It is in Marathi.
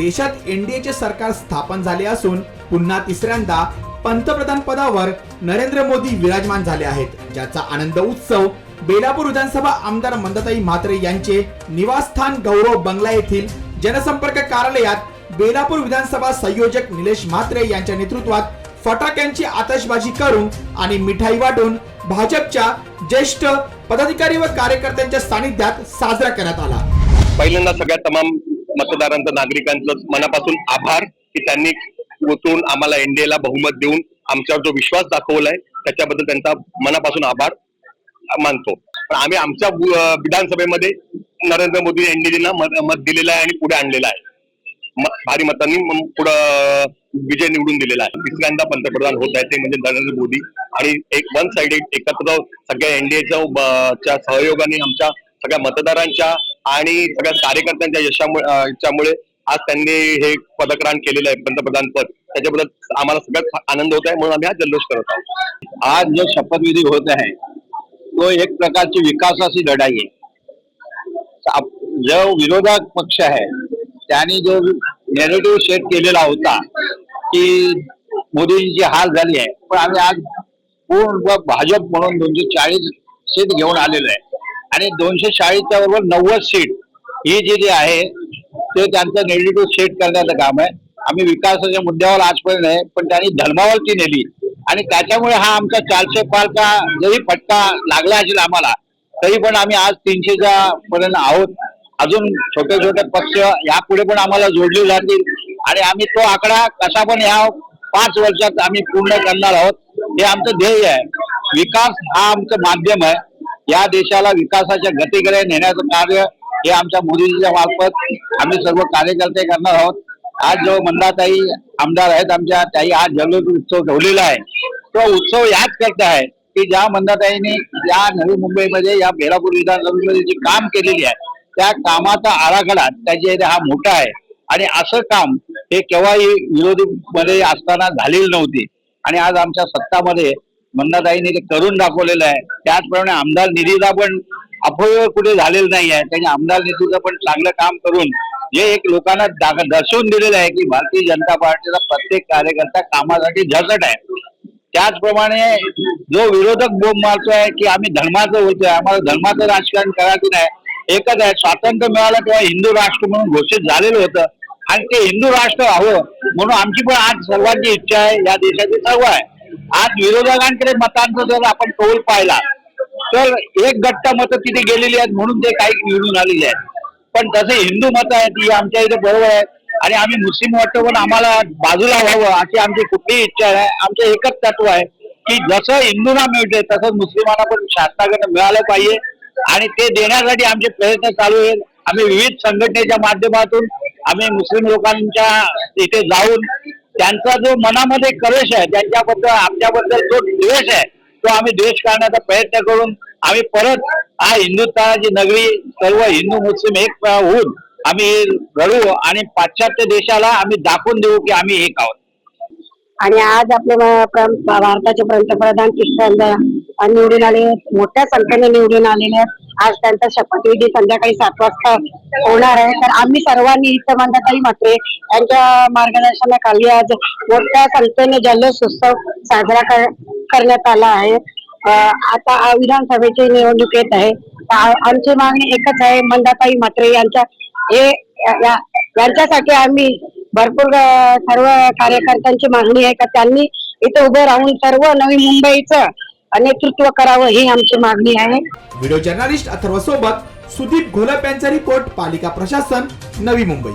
देशात एनडीएचे सरकार स्थापन झाले असून पुन्हा तिसऱ्यांदा पंतप्रधान पदावर नरेंद्र मोदी विराजमान झाले आहेत ज्याचा आनंद उत्सव बेलापूर विधानसभा आमदार मंदाताई म्हात्रे यांचे निवासस्थान गौरव बंगला येथील जनसंपर्क कार्यालयात बेलापूर विधानसभा संयोजक निलेश म्हात्रे यांच्या नेतृत्वात फटाक्यांची आतषबाजी करून आणि मिठाई वाटून भाजपच्या ज्येष्ठ पदाधिकारी व कार्यकर्त्यांच्या सानिध्यात साजरा करण्यात आला. पहिल्यांदा सगळ्या तमाम मतदारांचं नागरिकांचं मनापासून आभार की त्यांनी उतरून आम्हाला एनडीएला बहुमत देऊन आमच्यावर जो विश्वास दाखवलाय त्याच्याबद्दल त्यांचा मनापासून आभार मानतो. पण आम्ही आमच्या विधानसभेमध्ये नरेंद्र मोदी एनडीएला मत मत दिलेलं आहे आणि पुढे आणलेलं आहे. भारी मतांनी म- पुढं विजय निवडून दिलेला आहे. तिसऱ्यांदा पंतप्रधान होत आहे ते म्हणजे नरेंद्र मोदी आणि एक वन साइडेड एकत्र सगळ्या एनडीएच्या सहयोगाने आमच्या सगळ्या मतदारांच्या आणि सगळ्या कार्यकर्त्यांच्या यशामुळे याच्यामुळे आज त्यांनी हे पदग्रहण केलेलं आहे पंतप्रधान पद. त्याच्याबद्दल आम्हाला सगळ्यात आनंद होत आहे म्हणून आम्ही हा जल्लोष करत आहोत. आज जो शपथविधी होत आहे तो एक प्रकारची विकासाची लढाई आहे. जो विरोधक पक्ष आहे त्यांनी जो नेरेटिव्ह सेट केलेला होता की मोदींची हाल झाली आहे पण आम्ही आज पूर्ण भाजप म्हणून दोनशे चाळीस सीट घेऊन आलेलो आहे. आणि दोनशे चाळीसच्या बरोबर नव्वद सीट ही जी जी आहे ते त्यांचं नेगेटिव्ह सेट करण्याचं काम आहे. आम्ही विकासाच्या मुद्द्यावर आजपर्यंत आहे पण त्यांनी धर्मावरती नेली. आणि त्याच्यामुळे हा आमचा चारशे पारचा जरी फटका लागला असेल आम्हाला तरी पण आम्ही आज तीनशेच्या पर्यंत आहोत. अजून छोटे छोटे पक्ष यापुढे पण आम्हाला जोडले जातील. आणि आम्ही तो आकडा कसा पण या पाच वर्षात आम्ही पूर्ण करणार आहोत हे आमचं ध्येय आहे. विकास हा आमचं माध्यम आहे. या देशाला विकासाच्या गतीकडे नेण्याचं कार्य हे आमच्या मोदीजीच्या मार्फत आम्ही सर्व कार्यकर्ते करणार आहोत. आज जो मंदाताई आमदार आहेत आमच्या त्याही आज जल्लोष उत्सव ठेवलेला आहे. तो उत्सव याच करता आहे की ज्या मंदाताईंनी या नवी मुंबईमध्ये या बेलापूर विधानसभेमध्ये जी काम केलेली आहे त्या कामाचा आराखडा त्याच्या हा मोठा आहे. आणि असं काम हे केव्हाही विरोधी मध्ये असताना झालेली नव्हती. आणि आज आमच्या सत्तामध्ये मंदाताईंनी ते करून दाखवलेलं आहे. त्याचप्रमाणे आमदार निधीचा पण अपव्यय कुठे झालेला नाही आहे त्यांनी आमदार निधीचं पण चांगलं काम करून जे एक लोकांना दर्शवून दिलेलं आहे की भारतीय जनता पार्टीचा प्रत्येक कार्यकर्ता कामासाठी झटत आहे. त्याचप्रमाणे जो विरोधक बोंब मारतोय की आम्ही धर्माचं होतोय आम्हाला धर्माचं राजकारण करायचं नाही. एकच आहे स्वातंत्र्य मिळालं तेव्हा हिंदू राष्ट्र म्हणून घोषित झालेलं होतं. आणि ते हिंदू राष्ट्र हवं म्हणून आमची पण आज सर्वांची इच्छा आहे. या देशाची सर्व आहे. आज विरोधकांकडे मतांचा जर आपण कौल पाहिला तर एक गट्ट मतं तिथे गेलेली आहेत म्हणून ते काही निवडून आलेली आहेत. पण तसे हिंदू मत आहेत ही आमच्या इथे बरोबर आहे आणि आम्ही मुस्लिम वाटतो पण आम्हाला बाजूला व्हावं अशी आमची कुठलीही इच्छा आहे. आमचं एकच तत्व आहे की जसं हिंदूंना मिळते तसं मुस्लिमांना पण शासनाकडे मिळालं पाहिजे. आणि ते देण्यासाठी आमचे प्रयत्न चालू आहेत. आम्ही विविध संघटनेच्या माध्यमातून आम्ही मुस्लिम लोकांच्या इथे जाऊन त्यांचा जो मनामध्ये कलेश आहे त्यांच्याबद्दल आमच्याबद्दल जो द्वेष आहे तो आम्ही द्वेष करण्याचा प्रयत्न करून आम्ही परत हा हिंदुस्थानाची नगरी सर्व हिंदू मुस्लिम एक होऊन आम्ही घडू आणि पाश्चात्य देशाला आम्ही दाखवून देऊ की आम्ही एक आहोत आणि आज आपले भारताचे पंतप्रधान तिसऱ्यांदा निवडून आले मोठ्या संख्येने निवडून आलेले आहेत. आज त्यांचा शपथविधी संध्याकाळी सात वाजता होणार आहे. तर आम्ही सर्वांनी इथं मंदाताई म्हात्रे यांच्या मार्गदर्शनाखाली आज मोठ्या संख्येने जल्लोष उत्सव साजरा कर- करण्यात आला आहे. आता आ- विधानसभेची निवडणूक येत आहे. आमची मागणी एकच आहे मंदाताई म्हात्रे यांच्या हे यांच्यासाठी आम्ही भरपूर सर्व कार्यकर्त्यांची मागणी आहे का? त्यांनी इथे उभे राहून सर्व नवी मुंबईचं नेतृत्व करावं ही आमची मागणी आहे. व्हिडिओ जर्नलिस्ट अथर्व सोबत सुदीप घोलप यांचा रिपोर्ट पालिका प्रशासन नवी मुंबई.